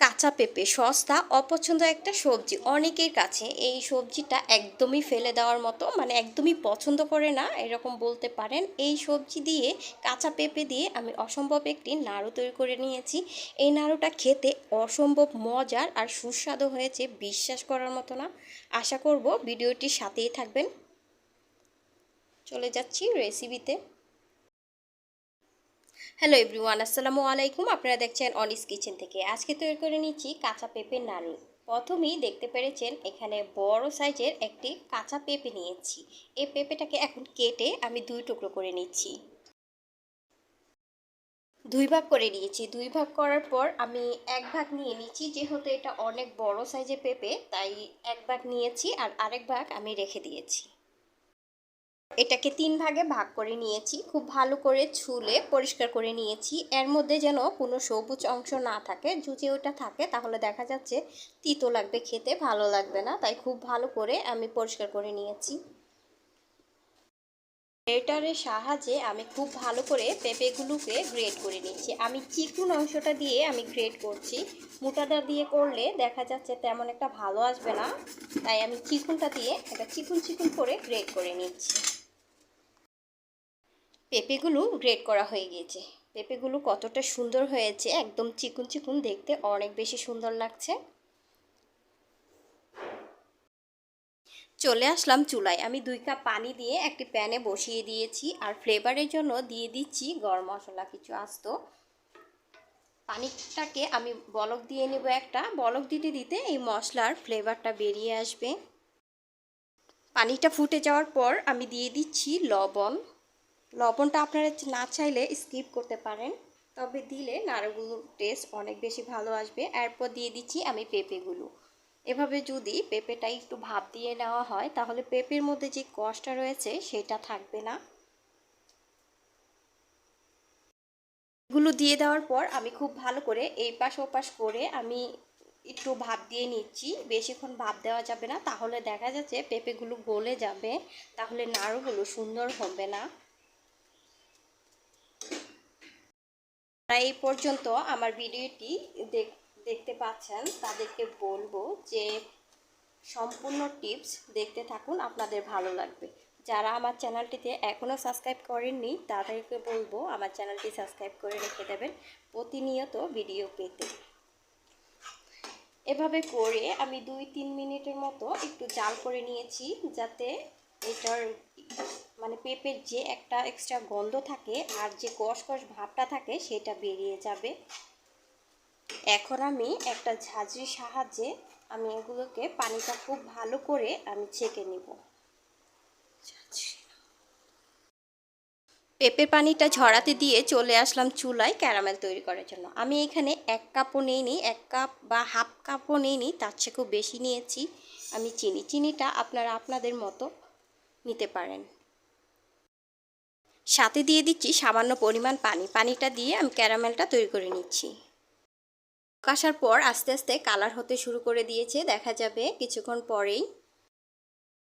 কাঁচা পেঁপে, সস্তা, অপছন্দ একটা সবজি। অনেকের কাছে এই সবজিটা একদমই ফেলে দেওয়ার মতো মানে একদমই পছন্দ করে না, এরকম বলতে পারেন। এই সবজি দিয়ে, কাঁচা পেঁপে দিয়ে আমি অসম্ভব একটি নাড়ু তৈরি করে নিয়েছি। এই নাড়ুটা খেতে অসম্ভব মজার আর সুস্বাদু হয়েছে, বিশ্বাস করার মতো না। আশা করব ভিডিওটির সাথেই থাকবেন। চলে যাচ্ছি রেসিপিতে হ্যালো এভরিওয়ান আসসালামু আলাইকুম। আপনারা দেখছেন অনিস কিচেন থেকে। আজকে তৈরি করে নিচ্ছি কাঁচা পেঁপের নাড়ু। প্রথমেই দেখতে পেরেছেন এখানে বড় সাইজের একটি কাঁচা পেঁপে নিয়েছি। এই পেঁপেটাকে এখন কেটে আমি দুই টুকরো করে নিচ্ছি। দুই ভাগ করে নিয়েছি। দুই ভাগ করার পর আমি এক ভাগ নিয়ে নিচ্ছি। যেহেতু এটা অনেক বড় সাইজের পেঁপে, তাই এক ভাগ নিয়েছি আর আরেক ভাগ আমি রেখে দিয়েছি। এটাকে তিন ভাগে ভাগ করে নিয়েছি। খুব ভালো করে ছুলে পরিষ্কার করে নিয়েছি। এর মধ্যে যেন কোনো সবুজ অংশ না থাকে, যদি ওটা থাকে তাহলে দেখা যাচ্ছে তিতো লাগবে খেতে, ভালো লাগবে না। তাই খুব ভালো করে আমি পরিষ্কার করে নিয়েছি। গ্রেটারের সাহায্যে আমি খুব ভালো করে পেঁপেগুলোকে গ্রেড করে নিচ্ছি আমি চিকুন অংশটা দিয়ে আমি গ্রেড করছি। মোটাটা দিয়ে করলে দেখা যাচ্ছে তেমন একটা ভালো আসবে না। তাই আমি চিকুনটা দিয়ে একটা চিকুন চিকুন করে গ্রেড করে নিচ্ছি। পেঁপেগুলো গ্রেট করা হয়ে গিয়েছে। পেঁপেগুলো কতটা সুন্দর হয়েছে, একদম চিকুন চিকুন দেখতে অনেক বেশি সুন্দর লাগছে। চলে আসলাম চুলায়। আমি দুই কাপ পানি দিয়ে একটি প্যানে বসিয়ে দিয়েছি আর ফ্লেভারের জন্য দিয়ে দিচ্ছি গরম মশলা, কিছু আস্ত। পানিটাকে আমি বলক দিয়ে নেব একটা। বলক দিতে দিতে এই মশলার ফ্লেভারটা বেরিয়ে আসবে। পানিটা ফুটে যাওয়ার পর আমি দিয়ে দিচ্ছি লবণ। লবণটা আপনারা না চাইলে স্কিপ করতে পারেন। তবে দিলে নাড়ুগুলোর টেস্ট অনেক বেশি ভালো আসবে। এরপর দিয়ে দিচ্ছি আমি পেঁপেগুলো। এভাবে যদি পেঁপেটা একটু ভাপ দিয়ে নেওয়া হয়, তাহলে পেঁপের মধ্যে যে কষটা রয়েছে, সেটা থাকবে না। গুলো দিয়ে দেওয়ার পর আমি খুব ভালো করে এই পাশ ওপাশ করে আমি একটু ভাপ দিয়ে নিচ্ছি। বেশিক্ষণ ভাপ দেওয়া যাবে না। তাহলে দেখা যাচ্ছে পেঁপেগুলো গলে যাবে। তাহলে নাড়ুগুলো সুন্দর হবে না। এই পর্যন্ত আমার ভিডিওটি দেখতে পাচ্ছেন। তাদেরকে বলব যে সম্পূর্ণ টিপস দেখতে থাকুন, আপনাদের ভালো লাগবে। যারা আমার চ্যানেলটিতে এখনও সাবস্ক্রাইব করেননি, তাদেরকে বলব আমার চ্যানেলটি সাবস্ক্রাইব করে রেখে দেবেন প্রতিনিয়ত ভিডিও পেতে। এভাবে করে আমি দুই তিন মিনিটের মতো একটু জাল করে নিয়েছি, যাতে এটার মানে পেঁপের যে একটা এক্সট্রা গন্ধ থাকে আর যে কষ কষ ভাবটা থাকে সেটা বেরিয়ে যাবে। এখন আমি একটা ঝাঁঝরির সাহায্যে আমি এগুলোকে পানিটা খুব ভালো করে আমি ছেঁকে নিব। পেঁপের পানিটা ঝরাতে দিয়ে চলে আসলাম চুলায় ক্যারামেল তৈরি করার জন্য। আমি এখানে এক কাপও নিইনি, এক কাপ বা হাফ কাপও নিইনি, তার চেয়ে খুব বেশি নিয়েছি। আমি চিনি, চিনিটা আপনারা আপনাদের মতো নিতে পারেন। সাথে দিয়ে দিচ্ছি সামান্য পরিমাণ পানি। পানিটা দিয়ে আমি ক্যারামেলটা তৈরি করে নিচ্ছি। কাশার পর আস্তে আস্তে কালার হতে শুরু করে দিয়েছে, দেখা যাবে কিছুক্ষণ পরেই।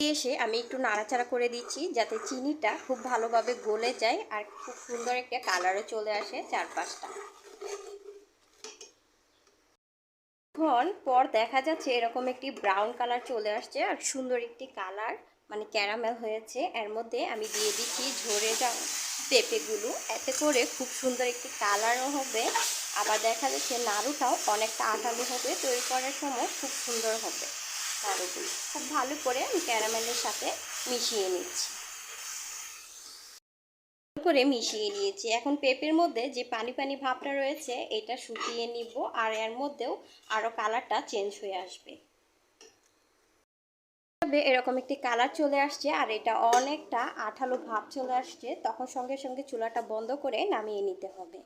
এসে আমি একটু নাড়াচাড়া করে দিচ্ছি যাতে চিনিটা খুব ভালোভাবে গলে যায় আর খুব সুন্দর একটা কালারও চলে আসে চারপাশটা। এখন পর দেখা যাচ্ছে এরকম একটি ব্রাউন কালার চলে আসছে আর সুন্দর একটি কালার। মানে ক্যারামেল হয়েছে। এর মধ্যে আমি দিয়ে দিচ্ছি ঝরে যাওয়া পেঁপেগুলো। এতে করে খুব সুন্দর একটি কালারও হবে। আবার দেখা যাচ্ছে নাড়ুটাও অনেকটা আঠালো হবে। তৈরি করার সময় খুব সুন্দর হবে নাড়ুগুলো খুব ভালো করে আমি ক্যারামেলের সাথে মিশিয়ে নিচ্ছি। করে মিশিয়ে নিয়েছি। এখন পেঁপের মধ্যে যে পানি পানি ভাবটা রয়েছে, এটা শুকিয়ে নিব। আর এর মধ্যেও আরও কালারটা চেঞ্জ হয়ে আসবে। এরকম একটি কালার চলে আসছে আর এটা অনেকটা আঠালো ভাব চলে আসছে। তখন সঙ্গে সঙ্গে চুলাটা বন্ধ করে নামিয়ে নিতে হবে।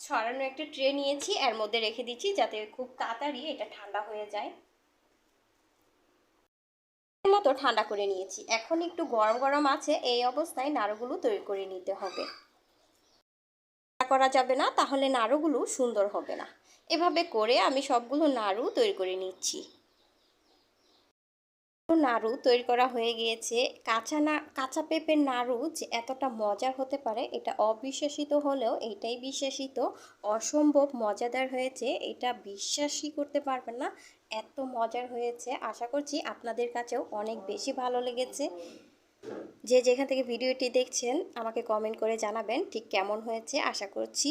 ছড়ানো একটা ট্রে নিয়েছি, এর মধ্যে রেখে দিচ্ছি যাতে খুব তাড়াতাড়ি এটা ঠান্ডা হয়ে যায়। মতো ঠান্ডা করে নিয়েছি। এখন একটু গরম গরম আছে, এই অবস্থায় নাড়ুগুলো তৈরি করে নিতে হবে। করা যাবে না, তাহলে নাড়ুগুলো সুন্দর হবে না। এভাবে করে আমি সবগুলো নাড়ু তৈরি করে নিচ্ছি। নাড়ু তৈরি করা হয়ে গিয়েছে। কাঁচা না, কাঁচা পেঁপের নাড়ু যে এতটা মজার হতে পারে, এটা অবিশ্বাসিত হলেও এটাই বিশ্বাসিত অসম্ভব মজাদার হয়েছে, এটা বিশ্বাসই করতে পারবেন না। এত মজার হয়েছে, আশা করছি আপনাদের কাছেও অনেক বেশি ভালো লেগেছে। যে যেখান থেকে ভিডিওটি দেখছেন, আমাকে কমেন্ট করে জানাবেন ঠিক কেমন হয়েছে, আশা করছি